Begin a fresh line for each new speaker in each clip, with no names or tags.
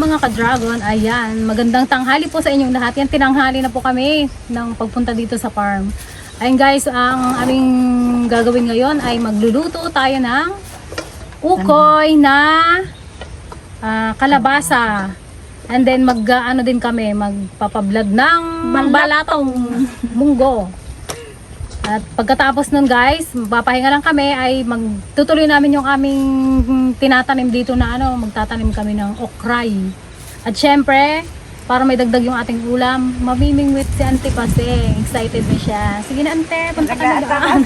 mga ka-dragon? Ayan, magandang tanghali po sa inyong lahat. Yan, tinanghali na po kami ng pagpunta dito sa farm. Ayun guys, ang aming gagawin ngayon ay magluluto tayo ng ukoy na ah, kalabasa. And then mag ah, ano din kami, magpapablog ng balatong munggo. At pagkatapos nun guys, papahinga lang kami ay magtutuloy namin yung aming tinatanim dito na ano, magtatanim kami ng okray. At syempre, para may dagdag yung ating ulam, mamimingwit si Ante kasi. Excited na siya. Sige na Ante, punta ka na doon.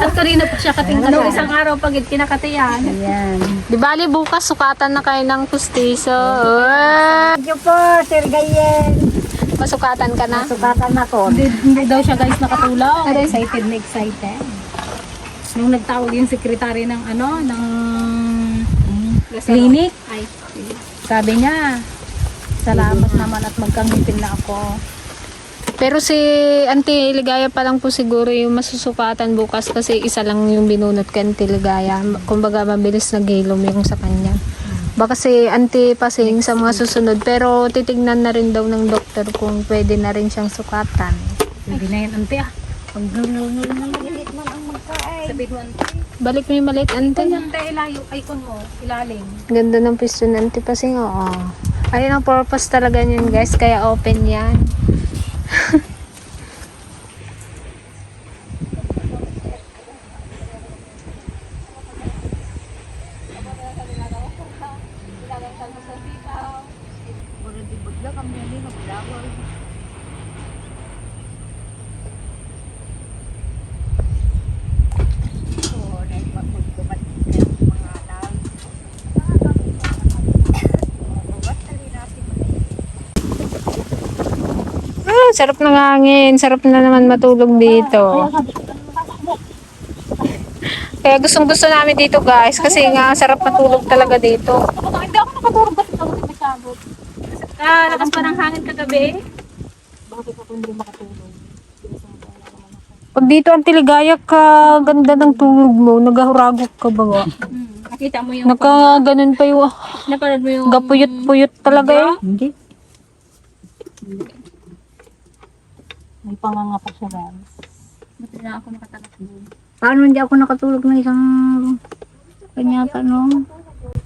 At kanina pa siya katingin.
Ano, isang araw pag kinakatayan.
Ayan.
Di bali bukas sukatan na kayo ng pustiso.
Thank you po, Sir Gayen.
Masukatan ka na?
Sukatan ako.
Hindi, hindi daw siya guys nakatulong. Excited na excited. Nung nagtawag yung sekretary ng ano, ng clinic,
Ay.
sabi niya, salamat naman at magkangitin na ako.
Pero si Auntie Ligaya pa lang po siguro yung masusukatan bukas kasi isa lang yung binunot kay Auntie Ligaya. Kumbaga mabilis nag-hilom yung sa kanya. Baka si Auntie Pasing sa mga susunod pero titignan na rin daw ng doktor kung pwede na rin siyang sukatan.
Hindi na yan, ante ah. Pag
Maliit man ang magkain.
sabihin mo, ante.
Balik mo yung maliit Auntie.
Ante, ilayo, icon mo, ilalim.
Ganda ng pisto ng Auntie Pasing, oo. Ayun ang purpose talaga niyan guys, kaya open yan. sarap ng hangin. Sarap na naman matulog dito. Kaya gustong gusto namin dito guys kasi nga sarap matulog talaga dito.
Hindi ako nakatulog ba't ako masyado? Ah, lakas pa ng hangin kagabi. Bakit ako hindi makatulog?
Pag dito ang tiligaya ka, ganda ng tulog mo, nagahuragok ka ba nga?
Hmm, nakita mo yung,
Naka ganun pa yung
napanood mo yung,
gapuyot-puyot talaga eh.
Hindi.
May panganga pa siya guys.
Ba't na ako nakatakbo? Paano hindi ako nakatulog ng isang kanya tanong?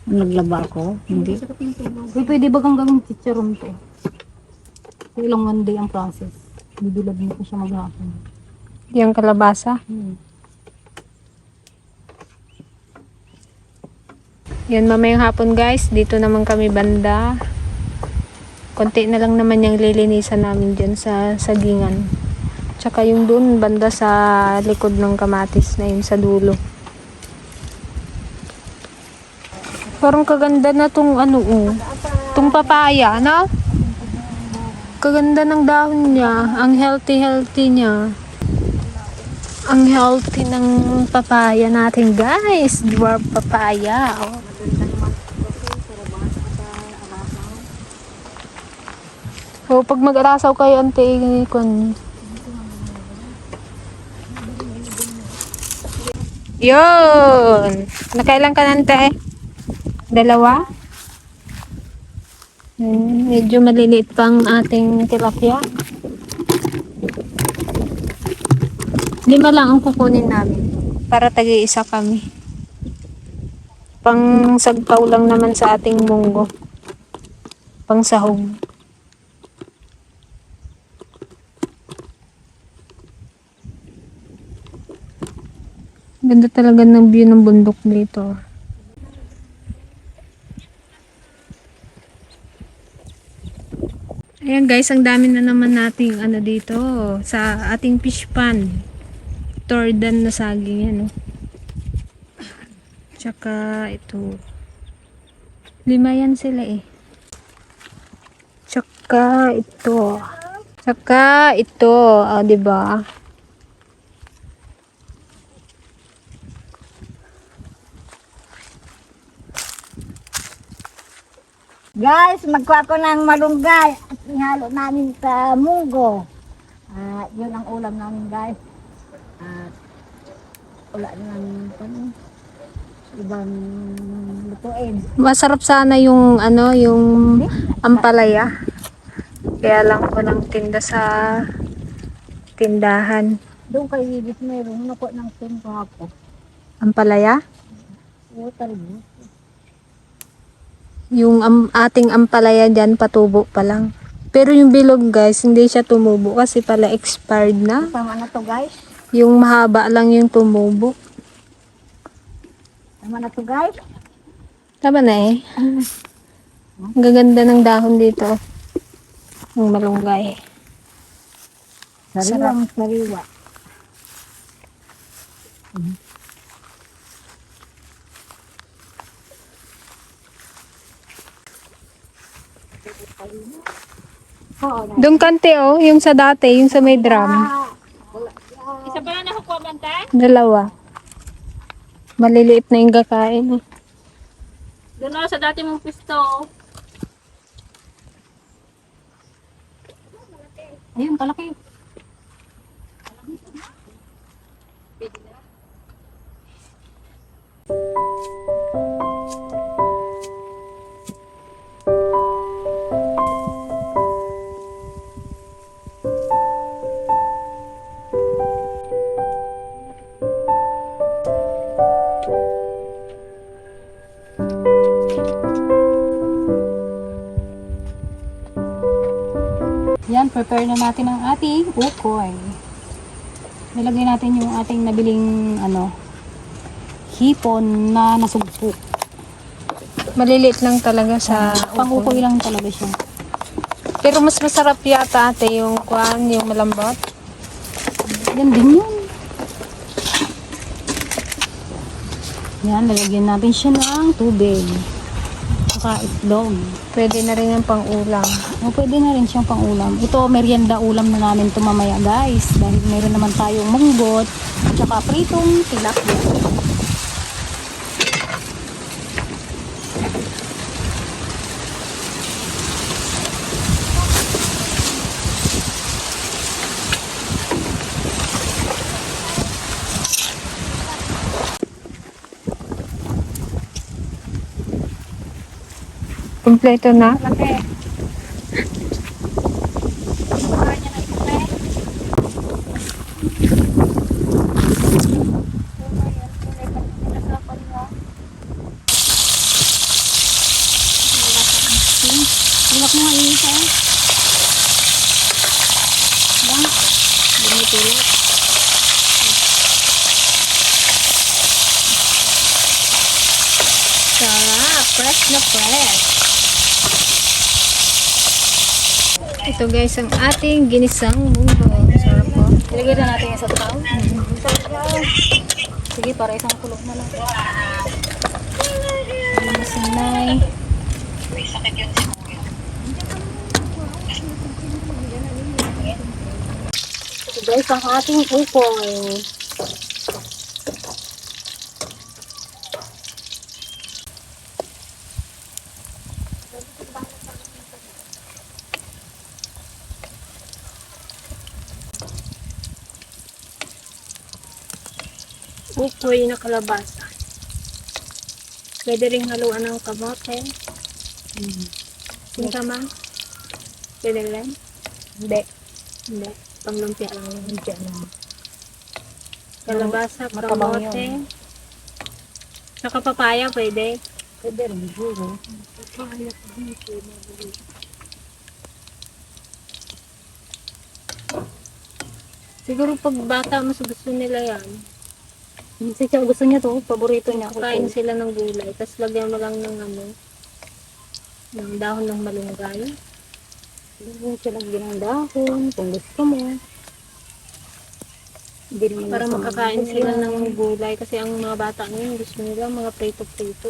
Naglaba ako? Hindi.
Uy, pwede ba kang gawing chicharon to? So, ilang one day ang process. Bibilad mo ko siya maghapon.
Yung kalabasa.
Hmm.
Yan mamayang hapon guys, dito naman kami banda. Konti na lang naman yung lilinisan namin dyan sa sagingan. Tsaka yung dun banda sa likod ng kamatis na yun sa dulo. Parang kaganda na tong ano oh. Tong papaya, no? Kaganda ng dahon niya. Ang healthy healthy niya. Ang healthy ng papaya natin guys. Dwarf papaya. Oh. So, pag mag-arasaw kayo, ante, kun. Yun! Nakailan ka nante? Dalawa? Hmm, medyo maliliit pang ating tilapia. Lima lang ang kukunin namin. Para tagi-isa kami. Pang sagpaw lang naman sa ating munggo. Pang sahog. Ganda talaga ng view ng bundok dito. Ayan guys, ang dami na naman nating ano dito sa ating fish pan. Tordan na saging yan. Oh. Tsaka ito. Lima yan sila eh. Tsaka ito. Tsaka ito, 'di ba?
Guys, magkuha ko ng malunggay at ihalo namin sa munggo. Ah, yun ang ulam namin guys. At wala naman ano, ibang lutuin.
Masarap sana yung ano, yung ampalaya. Kaya lang ko ng tinda sa tindahan.
Doon kay Ibis meron, nakuha ng tempo ako.
Ampalaya?
Oo, talaga.
Yung am- ating ampalaya dyan, patubo pa lang. Pero yung bilog guys, hindi siya tumubo kasi pala expired na.
Tama na to guys.
Yung mahaba lang yung tumubo.
Tama na to guys.
Tama na eh. Ang gaganda ng dahon dito. Ang malunggay.
Sariwang sariwa. Oo,
Doon kante oh, yung sa dati, yung sa may drum.
Isa pa na nakukuha bantay?
Dalawa. Maliliit na yung kakain. eh.
Doon sa dati mong pisto. Ayun, kalaki. Yan, prepare na natin ang ating ukoy. Nilagay natin yung ating nabiling ano, hipon na nasugpok.
Maliliit lang talaga sa
Pang-ukoy lang talaga siya.
Pero mas masarap yata ate yung kwan, yung malambot.
Yan din yun. Yan, lalagyan natin siya ng tubig. Saka itlog.
Pwede na rin yung pang ulam.
O, pwede na rin siyang pang-ulam. Ito, merienda ulam na namin ito mamaya, guys. Dahil meron naman tayong munggot at saka pritong tilapia.
Kompleto na.
Tulak mo nga yung isa. Yan. Bumutulak.
Sarap. Fresh na fresh. Ito guys, ang ating ginisang munggo. Sarap po.
Ilagay na natin yung sa tao. Sige, para isang kulog na lang. Ayan, sinay. Ito guys, ang ating ukoy.
Ukoy na kalabasa. Pwede rin haluan ng kamote. Yung tama? Pwede rin?
Hindi.
Hindi. Panglumpia lang yun.
Hindi lang.
Kalabasa, kamote. Saka papaya pwede.
Pwede rin, siguro.
Siguro pag bata, mas gusto nila yan.
Kasi siya gusto niya to, paborito niya.
Kain sila ng gulay. Tapos lagyan mo lang ng ano, ng dahon ng malunggay.
Lagyan siya lang ng dahon, kung gusto mo. Hindi naman
Para
gusto
makakain sila ng gulay. Kasi ang mga bata ngayon, gusto nila mga prito-prito.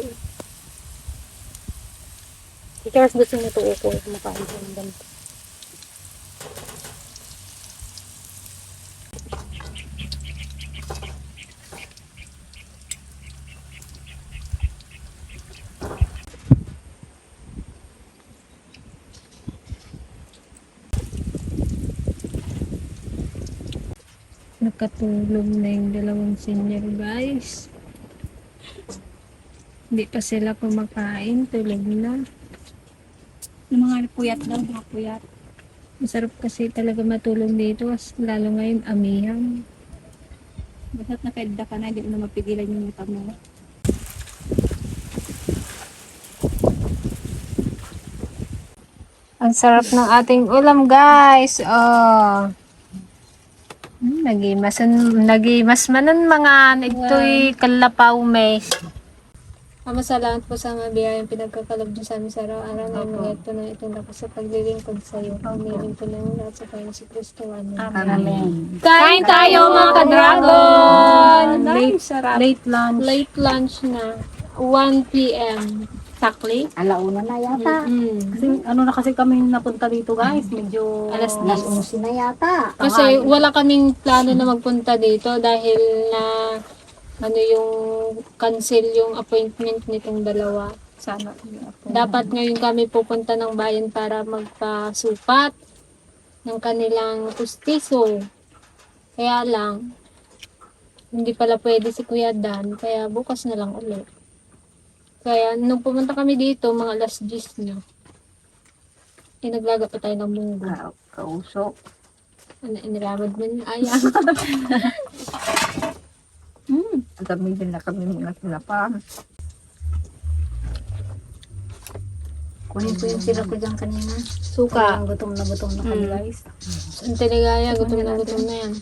Si Charles gusto niya to ukoy, kumakain siya ng ganito.
Nakatulog na yung dalawang senior guys. Hindi pa sila kumakain, tulog na.
Yung mga puyat daw, mga puyat.
Masarap kasi talaga matulog dito, kasi lalo ngayon amihan.
Basta't nakaedda ka na, hindi mo na mapigilan yung mata mo.
Ang sarap ng ating ulam, guys. Oh. Hmm, nagimasan, nagimas manan mga ito'y kalapaw may. Ama, salamat po sa mga biyayang pinagkakalab niyo sa amin sa araw-araw na mga ito na ito na sa paglilingkod sa iyo. Humiling po ng lahat sa Panginoon si Kristo. Amen.
Amen.
Kain tayo mga ka-dragon!
Late, late lunch.
Late lunch na. 1 p.m. Sakli?
Alauna na yata.
Mm.
Kasi ano na kasi kami napunta dito guys, medyo
Alas
Alas 11 na yata.
Kasi wala kaming plano na magpunta dito dahil na ano yung cancel yung appointment nitong dalawa.
sana.
Dapat ngayon kami pupunta ng bayan para magpasupat ng kanilang pustiso. Kaya lang, hindi pala pwede si Kuya Dan, kaya bukas na lang ulit. Kaya nung pumunta kami dito, mga alas 10 na. Eh, naglaga pa tayo ng munggo.
Ka- Kausok.
Ano, iniramad mo niya. Ayaw.
Hmm. Ang dami din na kami mga sinapan. Kunin ko yung sila ko dyan kanina.
Suka.
Parang gutom na gutom na kami
Mm.
guys.
Ang tinigaya, gutom na gutom na yan.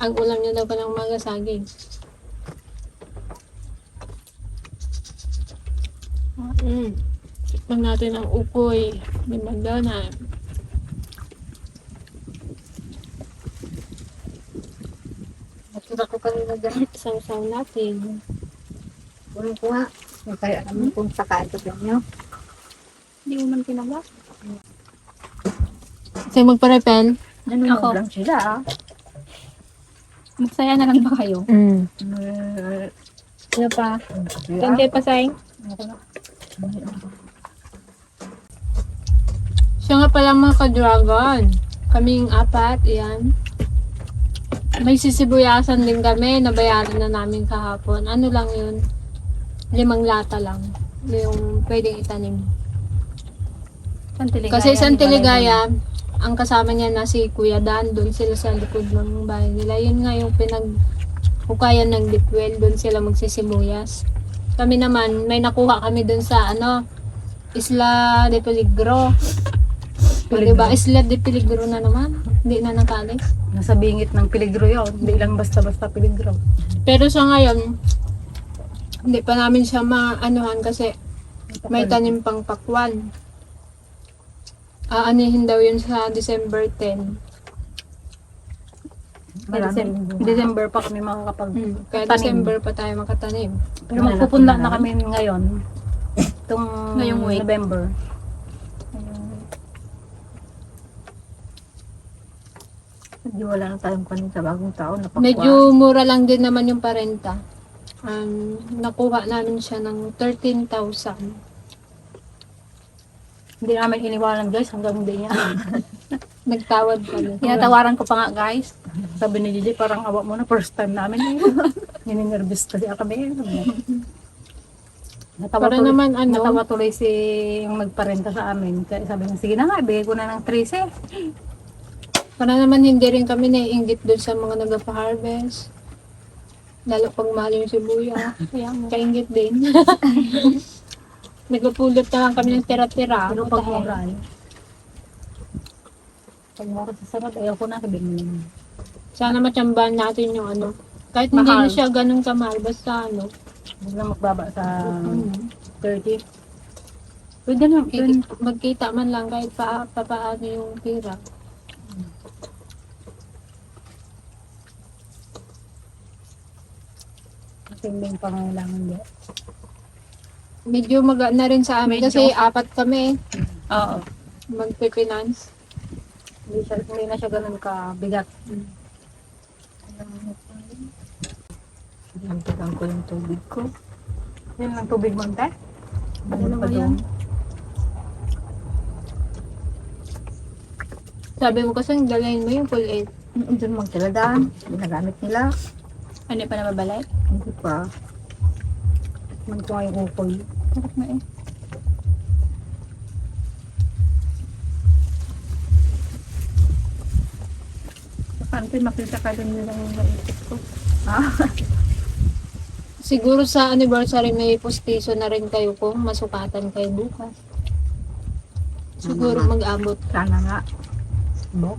Ang ulam niya daw palang umaga saging. Mm. Tikman natin ang ukoy ni Madonna.
Nakita ko kanina dyan.
Saw-saw natin.
Ko nga. Kaya naman kung saka ito sa inyo.
Hindi mo man tinaba.
Kasi magpa-repel.
Nanonood
Ako.
lang sila ah.
Magsaya na lang ba kayo?
Mm.
Eh,
Ano pa? Kante pa sayang? Siya nga pala mga ka-dragon. Kaming apat, yan. May sisibuyasan din kami, nabayaran na namin kahapon. Ano lang yun? Limang lata lang. Yung pwedeng itanim.
Santiligaya.
Kasi sa Antiligaya, ang kasama niya na si Kuya Dan, doon sila sa likod ng bahay nila. Yun nga yung pinag hukayan ng dipwell, doon sila magsisibuyas. Kami naman, may nakuha kami doon sa ano, Isla de Peligro. O, diba? Isla de Peligro na naman. Hindi na nakali.
Nasa bingit ng peligro yun. Hindi lang basta-basta peligro.
Pero sa ngayon, hindi pa namin siya maanuhan kasi may tanim pang pakwan. Aanihin daw yun sa December 10.
Kaya December, December pa kami makakapag
Hmm. Kaya. December pa tayo makatanim.
Pero magpupunla na kami ngayon. Itong
Ngayong week.
November.
Hindi wala na tayong kanin sa bagong taon. Napakwa.
Medyo mura lang din naman yung parenta. Um, nakuha namin siya ng 13,000.
Hindi namin iniwanan guys hanggang hindi niya.
Nagtawad kami.
Tinatawaran ko pa nga guys. Sabi ni Gigi parang awa mo na first time namin. Nininnervous kasi kami. Natawa
Para
tuloy,
naman ano,
natawa tuloy si yung nagparenta sa amin. Kaya sabi niya, sige na nga, ibigay ko na ng 13.
Para naman hindi rin kami naiingit doon sa mga nagpa-harvest. Lalo pag mahal yung sibuya. Kaya kaingit din. Nagpupulot na lang kami ng tira-tira.
Pero pag mura, eh. pag mura sa sarap, ayaw ko na, sabi niya.
Sana matsambahan natin yung ano. Kahit hindi
Mahal.
na siya ganun kamahal. Basta ano.
Huwag na magbaba sa
Mm.
30. Pwede na.
Magkita, man lang kahit pa, pa paano yung pira.
Kasi may pangailangan niya.
Medyo maga na rin sa amin
Medyo.
kasi apat kami
Oo.
magpe-finance.
Hindi, siya, hindi na siya ganun kabigat.
Nantigan ko yung tubig ko.
Yan lang tubig mo, te?
Ano
pa
ba yan? Sabi mo kasi dalhin mo yung full eight.
Mm, Doon magtaladaan. Ginagamit nila.
Ano pa na mabalay?
Hindi pa.
Ko ay ukol.
Sarap na eh. Paano kayo makita ka din nilang naisip ko? Ah,
Siguro sa anniversary may postiso na rin kayo kung masukatan kayo bukas. Siguro mag-abot.
sana nga.
Bo.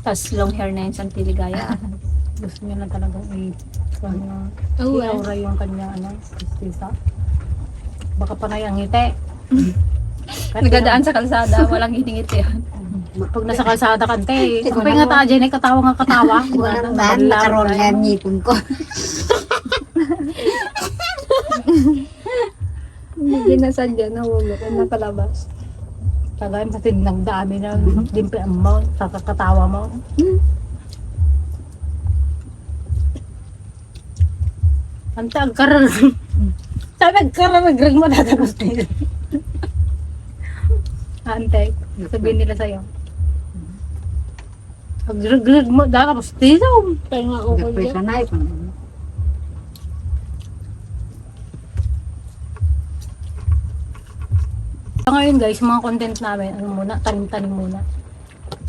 Tapos long hair na yun sa tiligaya.
Gusto niya na talagang i kanya
Oh, well.
iaura yung kanya ano, kustisa. Baka panay ang ngiti. Kahit
Nagadaan sa kalsada, walang ngiti-ngiti yan.
Pag nasa kalsada ka, te, kapay nga ta, dyan, katawa nga katawa.
Walang daan, nakaroon na yung ngipin ko.
Hindi na hulo kung nakalabas.
Tagay sa tinagdami na dimpi ang mo, kakatawa mo. Sabi, agkarar, nagrag mo tatapos nila. Ante, sabihin nila sa'yo. Agrag mo, tapos tisaw.
Kaya nga dyan.
ka na eh.
So, ngayon guys, yung mga content namin, ano muna, tanim-tanim muna.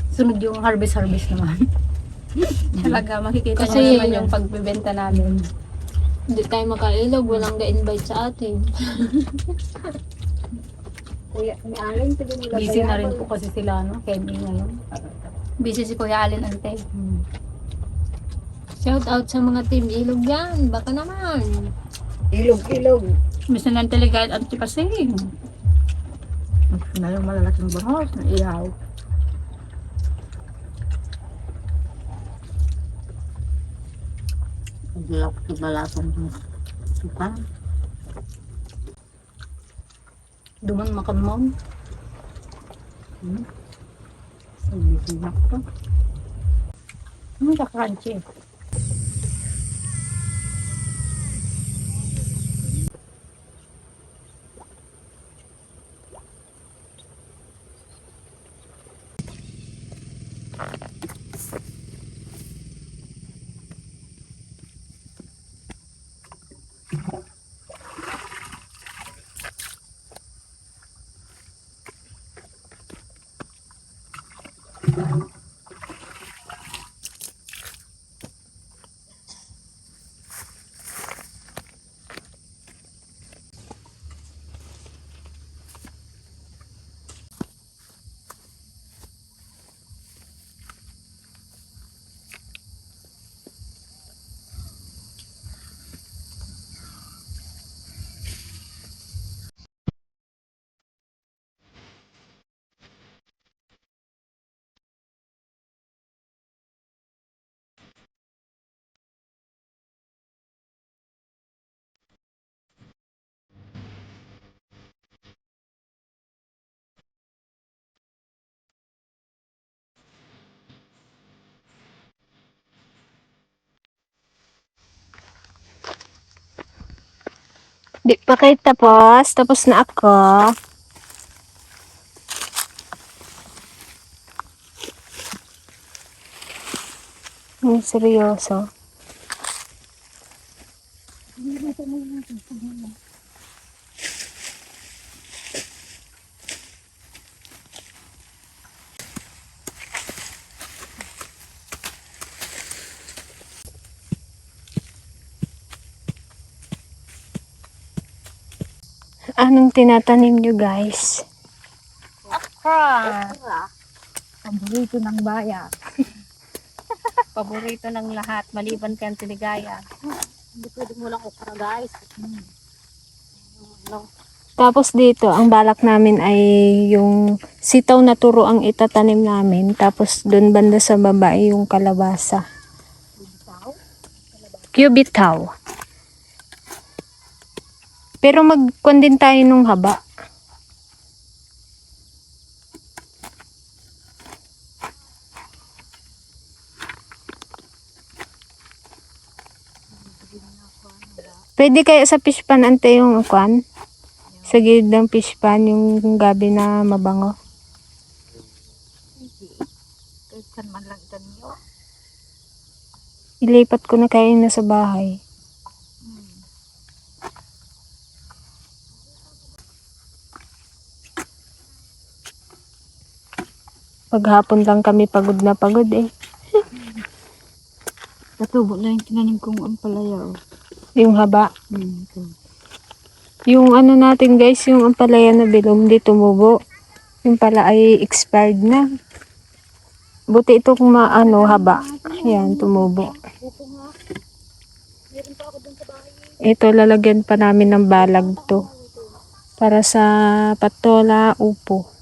Sunod yung harvest-harvest naman.
Talaga, makikita
Kasi-
naman yung pagbebenta namin.
Hindi tayo makailog, walang ga-invite sa atin. Kuya, ni Allen, pwede nila
Busy na rin po kasi sila, no? Kenny ngayon.
Busy si Kuya Allen Ante.
Hmm.
Shout out sa mga team ilog yan. Baka naman.
Ilog, ilog.
Miss na ng Teligayat Ante
Yung malalaking bangos na ilaw. Paglak sa balasan mo. Suka.
Duman makamon.
Hmm. Sabi sinak to.
Ano ka
Di pa kayo tapos. Tapos na ako. Ang seryoso. Anong tinatanim nyo guys?
Paborito ng bayan. Paborito ng lahat, maliban kay Ante Ligaya.
Hindi pwede mo lang okra guys.
Tapos dito, ang balak namin ay yung sitaw na turo ang itatanim namin. Tapos doon banda sa baba ay yung kalabasa. Cubitaw. Pero magkwan din tayo nung haba. Pwede kaya sa fish pan ante yung kwan? Sa gilid ng fish pan, yung gabi na mabango. Ilipat ko na kayo na sa bahay. Paghapon lang kami pagod na pagod eh.
Natubo na yung tinanim kong ampalaya. Oh.
Yung haba.
Hmm, ito.
Yung ano natin guys, yung ampalaya na bilom, di tumubo. Yung pala ay expired na. Buti ito kung maano, haba. Ayan, tumubo. Ito, lalagyan pa namin ng balag to. Para sa patola, upo.